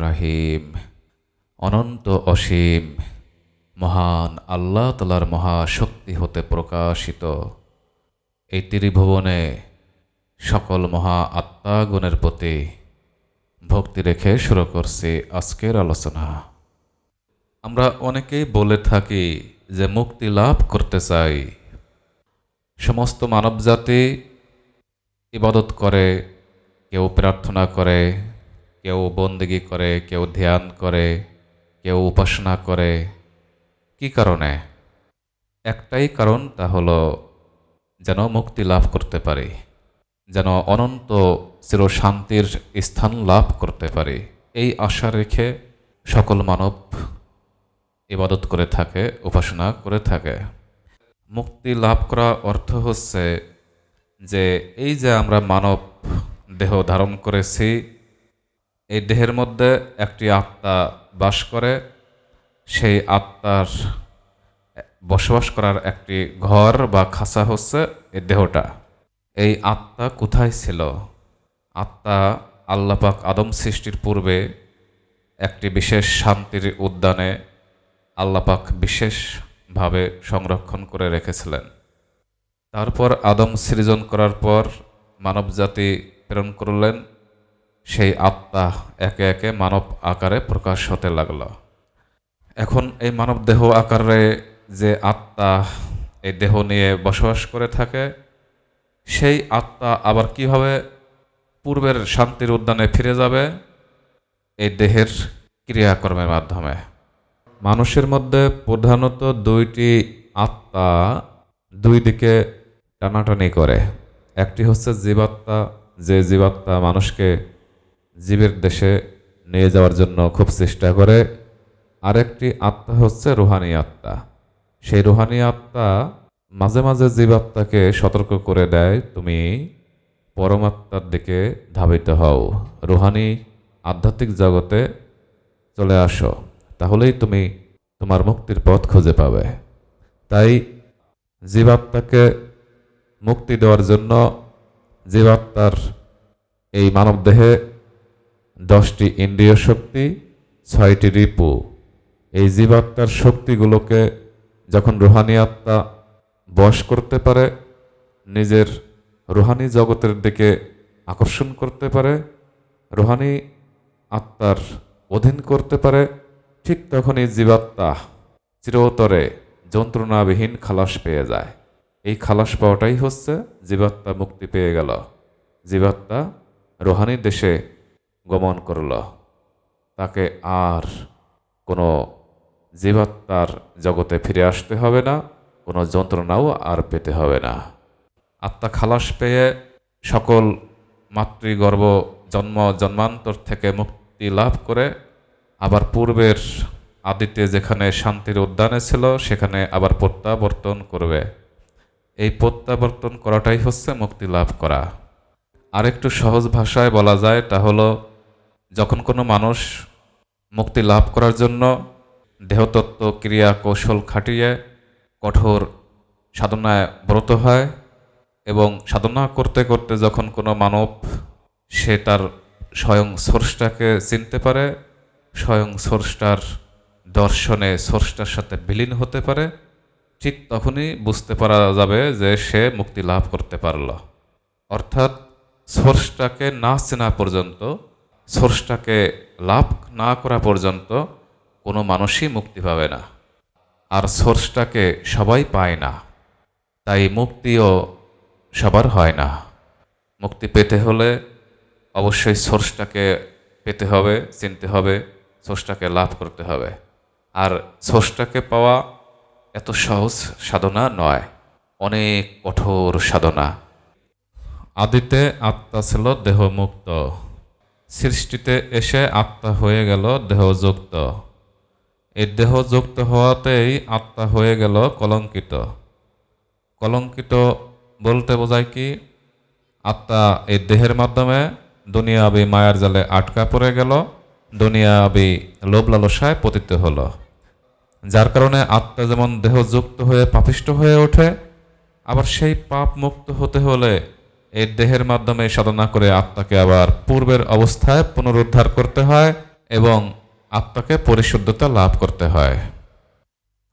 রাহিম, অনন্ত অসীম, মহান আল্লাহ তালার মহাশক্তি হতে প্রকাশিত। এই ত্রিভুবনে সকল মহা আত্মাগুণের প্রতি ভক্তি রেখে শুরু করছি আজকের আলোচনা। আমরা অনেকেই বলে থাকি যে মুক্তি লাভ করতে চাই। সমস্ত মানবজাতি ইবাদত করে, কেউ প্রার্থনা করে, কেউ বন্দেগি করে, কেউ ধ্যান করে, কেউ উপাসনা করে। কি কারণে? একটাই কারণ তা হলো যেন মুক্তি লাভ করতে পারি, যেন অনন্ত চিরশান্তির স্থান লাভ করতে পারি। এই আশা রেখে সকল মানব ইবাদত করে থাকে, উপাসনা করে থাকে। মুক্তি লাভ করা অর্থ হচ্ছে যে, এই যে আমরা মানব দেহ ধারণ করেছি, এই দেহের মধ্যে একটি আত্মা বাস করে। সেই আত্মার বসবাস করার একটি ঘর বা খাঁচা হচ্ছে এই দেহটা। এই আত্মা কোথায় ছিল? আত্মা আল্লাপাক আদম সৃষ্টির পূর্বে একটি বিশেষ শান্তির উদ্যানে আল্লাপাক বিশেষভাবে সংরক্ষণ করে রেখেছিলেন। তারপর আদম সৃজন করার পর মানবজাতি প্রেরণ করলেন। সেই আত্মা একে একে মানব আকারে প্রকাশ হতে লাগল। এখন এই মানব দেহ আকারে যে আত্মা, এই দেহ নিয়ে বসবাস করে থাকে, সেই আত্মা আবার কীভাবে পূর্বের শান্তির উদ্যানে ফিরে যাবে? এই দেহের ক্রিয়াকর্মের মাধ্যমে। মানুষের মধ্যে প্রধানত দুইটি আত্মা দুই দিকে টানাটানি করে। একটি হচ্ছে জীবাত্মা, যে জীবাত্মা মানুষকে জীবের দেশে নিয়ে যাওয়ার জন্য খুব চেষ্টা করে। আরেকটি আত্মা হচ্ছে রুহানি আত্মা। সেই রুহানি আত্মা মাঝে মাঝে জীবাত্মাকে সতর্ক করে দেয়, তুমি পরমাত্মার দিকে ধাবিত হও। রুহানি আধ্যাত্মিক জগতে চলে আসো। তাহলেই তুমি তোমার মুক্তির পথ খুঁজে পাবে। তাই জীবাত্মাকে মুক্তি দেওয়ার জন্য জীবাত্মার এই মানবদেহে দশটি ইন্দ্রিয় শক্তি, ছয়টি রিপু। এই জীবাত্মার শক্তিগুলোকে যখন রুহানি আত্মা বশ করতে পারে, নিজের রুহানি জগতের দিকে আকর্ষণ করতে পারে, রুহানি আত্মার অধীন করতে পারে ঠিক তখনই জীবাত্মা চিরতরে যন্ত্রণাবিহীন খালাস পেয়ে যায়। এই খালাস পাওয়াটাই হচ্ছে জীবাত্মা মুক্তি পেয়ে গেল। জীবাত্মা রোহানি দেশে গমন করল। তাকে আর কোনো জীবাত্মার জগতে ফিরে আসতে হবে না, কোনো যন্ত্রণাও আর পেতে হবে না। আত্মা খালাস পেয়ে সকল মাতৃগর্ভ জন্ম জন্মান্তর থেকে মুক্তি লাভ করে আবার পূর্বের আদিতে যেখানে শান্তির উদ্যানে ছিল, সেখানে আবার প্রত্যাবর্তন করবে। এই প্রত্যাবর্তন করাটাই হচ্ছে মুক্তি লাভ করা। আরেকটু সহজ ভাষায় বলা যায়, তা হলো, যখন কোনো মানুষ মুক্তি লাভ করার জন্য দেহতত্ত্ব ক্রিয়া কৌশল খাটিয়ে কঠোর সাধনায় ব্রত হয় এবং সাধনা করতে করতে যখন কোনো মানব সে তার স্বয়ং সোর্সটাকে চিনতে পারে স্বয়ং সোর্সটার দর্শনে সোর্সটার সাথে বিলীন হতে পারে, ঠিক তখনই বুঝতে পারা যাবে যে সে মুক্তি লাভ করতে পারল। অর্থাৎ সোর্সটাকে না চেনা পর্যন্ত সোর্সটাকে লাভ না করা পর্যন্ত কোনো মানুষই মুক্তি পাবে না, আর সোর্সটাকে সবাই পায় না। তাই মুক্তিও সবার হয় না। মুক্তি পেতে হলে অবশ্যই সোর্সটাকে পেতে হবে, চিনতে হবে সোর্সটাকে লাভ করতে হবে। আর সোর্সটাকে পাওয়া এত সহজ সাধনা নয়। অনেক কঠোর সাধনা। আদিতে আত্মা ছিল দেহমুক্ত। সৃষ্টিতে এসে আত্মা হয়ে গেল দেহযুক্ত। এই দেহযুক্ত হওয়াতেই আত্মা হয়ে গেল কলঙ্কিত। কলঙ্কিত বলতে বোঝায় কি? আত্মা এই দেহের মাধ্যমে দুনিয়াবি মায়ার জালে আটকা পড়ে গেল দুনিয়াবি লোভ লালসায় পতিত হলো। যার কারণে আত্মা যেমন দেহযুক্ত হয়ে পাপিষ্ট হয়ে ওঠে, আবার সেই পাপ মুক্ত হতে হলে এই দেহের মাধ্যমে সাধনা করে আত্মাকে আবার পূর্বের অবস্থায় পুনরুদ্ধার করতে হয় এবং আত্মাকে পরিশুদ্ধতা লাভ করতে হয়।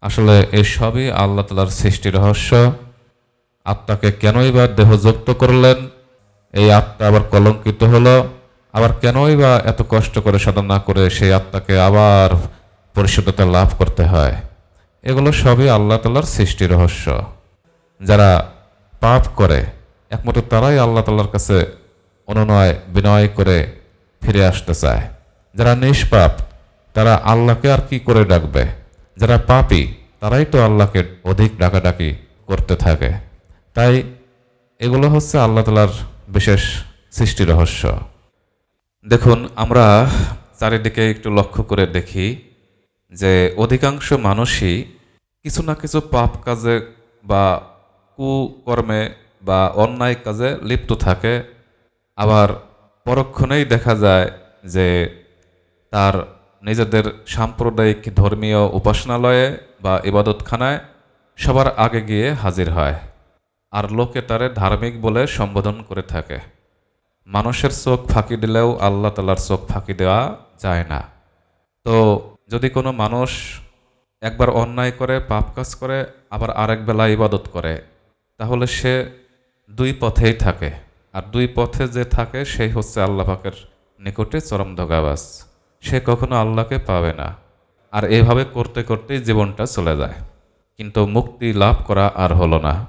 আসলে এই সবই আল্লাহ তালার সৃষ্টি রহস্য। আত্মাকে কেনই বা দেহযুক্ত করলেন? এই আত্মা আবার কলঙ্কিত হলো। আবার কেনই বা এত কষ্ট করে, সাধনা করে সেই আত্মাকে আবার পরিশুদ্ধতা লাভ করতে হয়? এগুলো সবই আল্লাহ তালার সৃষ্টি রহস্য। যারা পাপ করে, একমাত্র তারাই আল্লাহ তাল্লার কাছে অনুনয়, বিনয় করে ফিরে আসতে চায়। যারা নিষ্পাপ, তারা আল্লাহকে আর কি করে ডাকবে? যারা পাপী, তারাই তো আল্লাহকে অধিক ডাকাডাকি করতে থাকে। তাই এগুলো হচ্ছে আল্লাহ তালার বিশেষ সৃষ্টি রহস্য। দেখুন, আমরা চারিদিকে একটু লক্ষ্য করে দেখি যে অধিকাংশ মানুষই কিছু না কিছু পাপ কাজে বা কুকর্মে বা অন্যায় কাজে লিপ্ত থাকে। আবার পরক্ষণেই দেখা যায় যে তার নিজেদের সাম্প্রদায়িক ধর্মীয় উপাসনালয়ে বা ইবাদতখানায় সবার আগে গিয়ে হাজির হয়, আর লোকে তারে ধার্মিক বলে সম্বোধন করে থাকে। মানুষের চোখ ফাঁকি দিলেও আল্লাহ তালার চোখ ফাঁকি দেওয়া যায় না। তো যদি কোনো মানুষ একবার অন্যায় করে, পাপ কাজ করে, আবার আরেক বেলা ইবাদত করে, তাহলে সে দুই পথেই থাকে। আর দুই পথে যে থাকে, সেই হচ্ছে আল্লাহ পাকের নিকটে চরম ধোগাবাস সে কখনো আল্লাহকে পাবে না। আর এভাবে করতে করতেই জীবনটা চলে যায়। কিন্তু মুক্তি লাভ করা আর হলো না।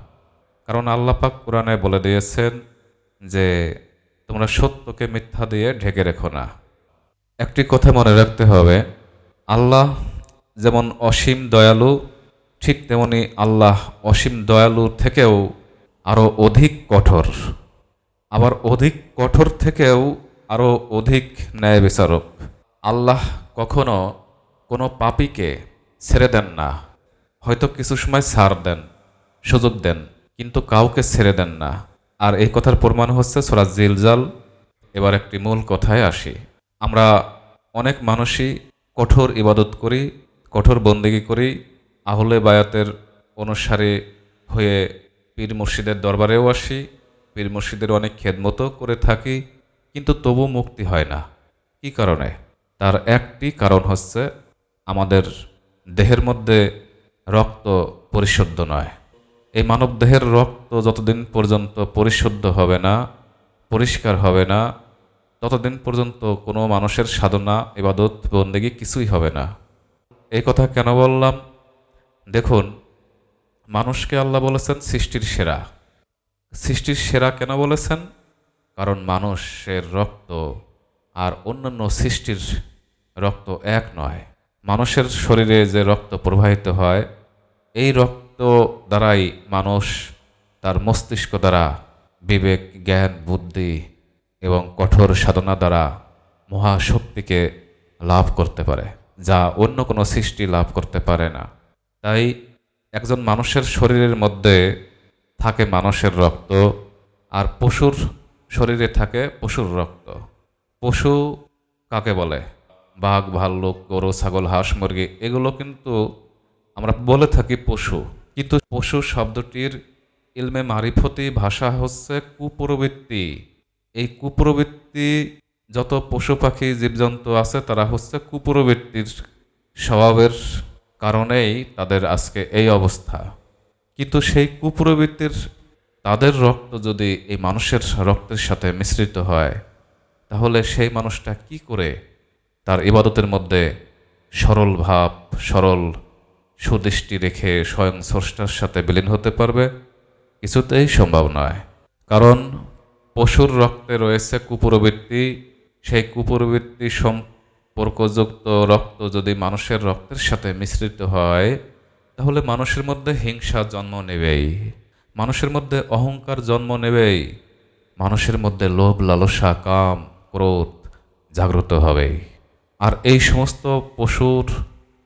কারণ আল্লাহ পাক কোরআনে বলে দিয়েছেন যে তোমরা সত্যকে মিথ্যা দিয়ে ঢেকে রেখো না। একটি কথা মনে রাখতে হবে, আল্লাহ যেমন অসীম দয়ালু, ঠিক তেমনি আল্লাহ অসীম দয়ালু থেকেও আরও অধিক কঠোর। আবার অধিক কঠোর থেকেও আরও অধিক ন্যায় বিচারক আল্লাহ কখনো কোনো পাপিকে ছেড়ে দেন না। হয়তো কিছু সময় ছাড় দেন, সুযোগ দেন, কিন্তু কাউকে ছেড়ে দেন না। আর এই কথার প্রমাণ হচ্ছে সোরা জিলজাল। এবার একটি মূল কথায় আসি। আমরা অনেক মানুষই কঠোর ইবাদত করি, কঠোর বন্দেগি করি, আহলে বায়াতের অনুসারী হয়ে পীর মুর্শিদের দরবারেও আসি, পীর মুর্শিদের অনেক খেদমতো করে থাকি, কিন্তু তবু মুক্তি হয় না। কি কারণে? তার একটি কারণ হচ্ছে আমাদের দেহের মধ্যে রক্ত পরিশুদ্ধ নয়। এই মানব দেহের রক্ত যতদিন পর্যন্ত পরিশুদ্ধ হবে না, পরিষ্কার হবে না, ততদিন পর্যন্ত কোনো মানুষের সাধনা, ইবাদত, বন্দেগি কিছুই হবে না। এই কথা কেন বললাম? দেখুন, মানুষকে আল্লাহ বলেছেন সৃষ্টির সেরা। সৃষ্টির সেরা কেন বলেছেন? কারণ মানুষের রক্ত আর অন্যান্য সৃষ্টির রক্ত এক নয়। মানুষের শরীরে যে রক্ত প্রবাহিত হয়, এই রক্ত দ্বারাই মানুষ তার মস্তিষ্ক দ্বারা বিবেক, জ্ঞান, বুদ্ধি এবং কঠোর সাধনা দ্বারা মহাশক্তিকে লাভ করতে পারে, যা অন্য কোনো সৃষ্টি লাভ করতে পারে না। তাই একজন মানুষের শরীরের মধ্যে থাকে মানুষের রক্ত আর পশুর শরীরে থাকে পশুর রক্ত। পশু কাকে বলে? বাঘ, ভাল্লুক, গরু, ছাগল, হাঁস, মুরগি, এগুলো কিন্তু আমরা বলে থাকি পশু। কিন্তু পশু শব্দটির ইলমে মারিফতি ভাষা হচ্ছে কুপ্রবৃত্তি। এই কুপ্রবৃত্তি, যত পশু পাখি, জীবজন্তু আছে, তারা হচ্ছে কুপ্রবৃত্তির স্বভাবের কারণেই তাদের আজকে এই অবস্থা। কিন্তু সেই কুপ্রবৃত্তির, তাদের রক্ত যদি এই মানুষের রক্তের সাথে মিশ্রিত হয়, তাহলে সেই মানুষটা কি করে তার ইবাদতের মধ্যে সরল ভাব, সরল সুদৃষ্টি রেখে স্বয়ং স্রষ্টার সাথে বিলীন হতে পারবে, কিছুতেই সম্ভব নয়। কারণ পশুর রক্তে রয়েছে কুপুরবৃত্তি, সেই কুপুরবৃত্তি সম্পর্কযুক্ত রক্ত যদি মানুষের রক্তের সাথে মিশ্রিত হয়, তাহলে মানুষের মধ্যে হিংসা জন্ম নেবেই। মানুষের মধ্যে অহংকার জন্ম নেবেই। মানুষের মধ্যে লোভ, লালসা, কাম, ক্রোধ জাগ্রত হবেই। আর এই সমস্ত পশুর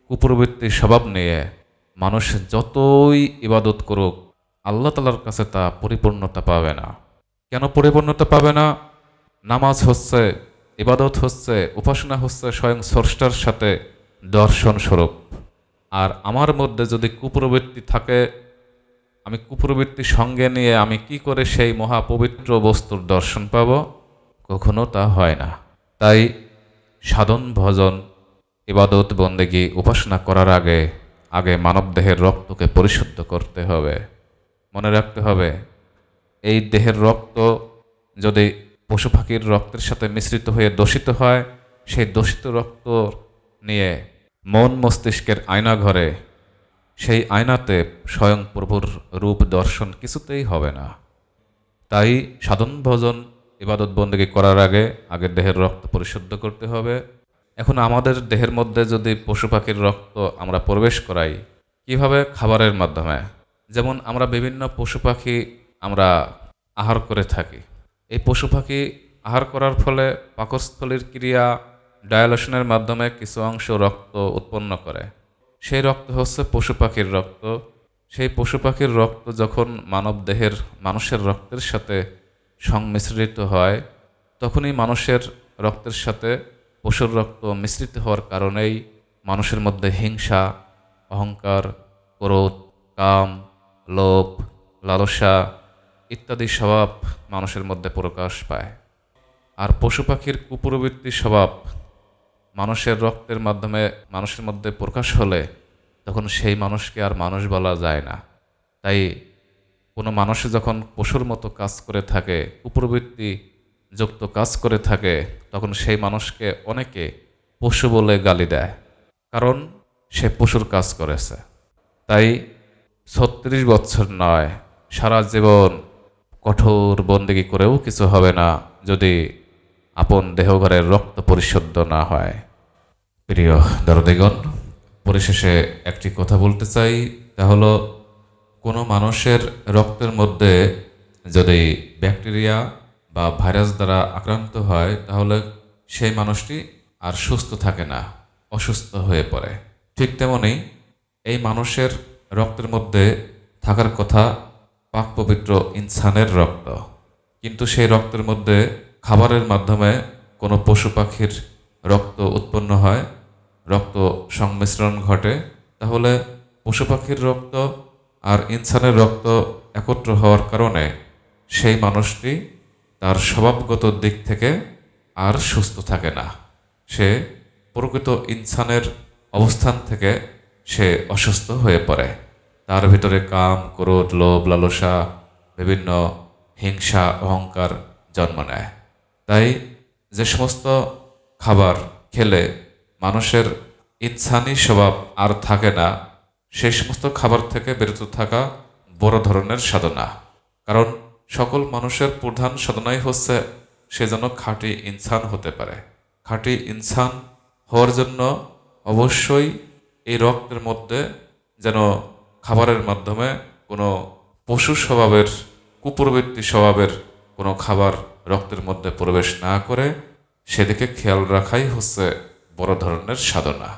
কুপ্রবৃত্তির স্বভাব নিয়ে মানুষ যতই ইবাদত করুক, আল্লাহ তালার কাছে তা পরিপূর্ণতা পাবে না। কেন পরিপূর্ণতা পাবে না? নামাজ হচ্ছে, ইবাদত হচ্ছে, উপাসনা হচ্ছে স্বয়ং স্রষ্টার সাথে দর্শন স্বরূপ। আর আমার মধ্যে যদি কুপ্রবৃত্তি থাকে, আমি কুপ্রবৃত্তি সঙ্গে নিয়ে আমি কি করে সেই মহাপবিত্র বস্তুর দর্শন পাব? কখনো তা হয় না। তাই সাধন ভজন ইবাদত, বন্দেগি, উপাসনা করার আগে আগে মানবদেহের রক্তকে পরিশুদ্ধ করতে হবে। মনে রাখতে হবে, এই দেহের রক্ত যদি পশু পাখির রক্তের সাথে মিশ্রিত হয়ে দূষিত হয়, সেই দূষিত রক্ত নিয়ে মন মস্তিষ্কের আয়না ঘরে, সেই আয়নাতে স্বয়ং প্রভুর রূপ দর্শন কিছুতেই হবে না। তাই সাধন ভজন, ইবাদত, বন্দেগী করার আগে আগে দেহের রক্ত পরিশুদ্ধ করতে হবে। এখন আমাদের দেহের মধ্যে যদি পশু পাখির রক্ত আমরা প্রবেশ করাই, কীভাবে? খাবারের মাধ্যমে। যেমন আমরা বিভিন্ন পশু পাখি আমরা আহার করে থাকি। এই পশু পাখি আহার করার ফলে পাকস্থলীর ক্রিয়া ডায়ালেশনের মাধ্যমে কিছু অংশ রক্ত উৎপন্ন করে। সেই রক্ত হচ্ছে পশু পাখির রক্ত। সেই পশু পাখির রক্ত যখন মানব দেহের, মানুষের রক্তের সাথে সংমিশ্রিত হয়, তখনই মানুষের রক্তের সাথে পশুর রক্ত মিশ্রিত হওয়ার কারণেই মানুষের মধ্যে হিংসা, অহংকার, ক্রোধ, কাম, লোভ, লালসা ইত্যাদি স্বভাব মানুষের মধ্যে প্রকাশ পায়। আর পশু পাখির কুপ্রবৃত্তি স্বভাব মানুষের রক্তের মাধ্যমে মানুষের মধ্যে প্রকাশ হলে তখন সেই মানুষকে আর মানুষ বলা যায় না। তাই কোনো মানুষ যখন পশুর মতো কাজ করে থাকে, কুপ্রবৃত্তি যুক্ত কাজ করে থাকে, তখন সেই মানুষকে অনেকে পশু বলে গালি দেয়, কারণ সে পশুর কাজ করেছে। তাই ছত্রিশ বছর নয়, সারা জীবন কঠোর বন্দিগি করেও কিছু হবে না, যদি আপন দেহঘরের রক্ত পরিশুদ্ধ না হয়। প্রিয় দরদেগণ, পরিশেষে একটি কথা বলতে চাই, তা হলো, কোনো মানুষের রক্তের মধ্যে যদি ব্যাকটেরিয়া বা ভাইরাস দ্বারা আক্রান্ত হয়, তাহলে সেই মানুষটি আর সুস্থ থাকে না, অসুস্থ হয়ে পড়ে। ঠিক তেমনি এই মানুষের রক্তের মধ্যে থাকার কথা পাক পবিত্র ইনসানের রক্ত। কিন্তু সেই রক্তের মধ্যে খাবারের মাধ্যমে কোনো পশু পাখির রক্ত উৎপন্ন হয়, রক্ত সংমিশ্রণ ঘটে, তাহলে পশু পাখির রক্ত আর ইনসানের রক্ত একত্র হওয়ার কারণে সেই মানুষটি তার স্বভাবগত দিক থেকে আর সুস্থ থাকে না। সে প্রকৃত ইনসানের অবস্থান থেকে সে অসুস্থ হয়ে পড়ে। তার ভিতরে কাম, ক্রোধ, লোভ, লালসা, বিভিন্ন হিংসা, অহংকার জন্ম নেয়। তাই যে সমস্ত খাবার খেলে মানুষের ইনসানি স্বভাব আর থাকে না সেই সমস্ত খাবার থেকে বিরত থাকা বড় ধরনের সাধনা। কারণ সকল মানুষের প্রধান সাধনাই হচ্ছে সে যেন খাঁটি ইনসান হতে পারে। খাঁটি ইনসান হওয়ার জন্য অবশ্যই এই রক্তের মধ্যে যেন খাবারের মাধ্যমে কোনো পশু স্বভাবের, কুপ্রবৃত্তি স্বভাবের কোনো খাবার রক্তের মধ্যে প্রবেশ না করে সেদিকে খেয়াল রাখাই হচ্ছে বড় ধরনের সাধনা।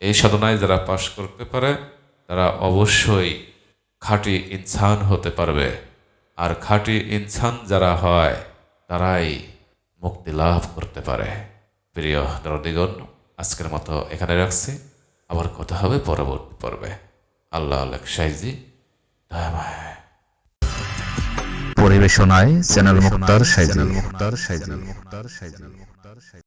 এই সাধনায় যারা পাশ করতে পারে, তারা অবশ্যই খাঁটি ইনসান হতে পারবে। আর খাঁটি ইনসান যারা হয় তারাই মুক্তি লাভ করতে পারে। প্রিয় দরদিগণ আজকের মতো এখানে রাখছি। আবার কথা হবে পরবর্তী পর্বে। আল্লাহ আল্লাহ সাইজি পরিবেশনায় চ্যানেল মুক্তার সাইজি। মুক্তার সাইজি। মুক্তার সাইজি।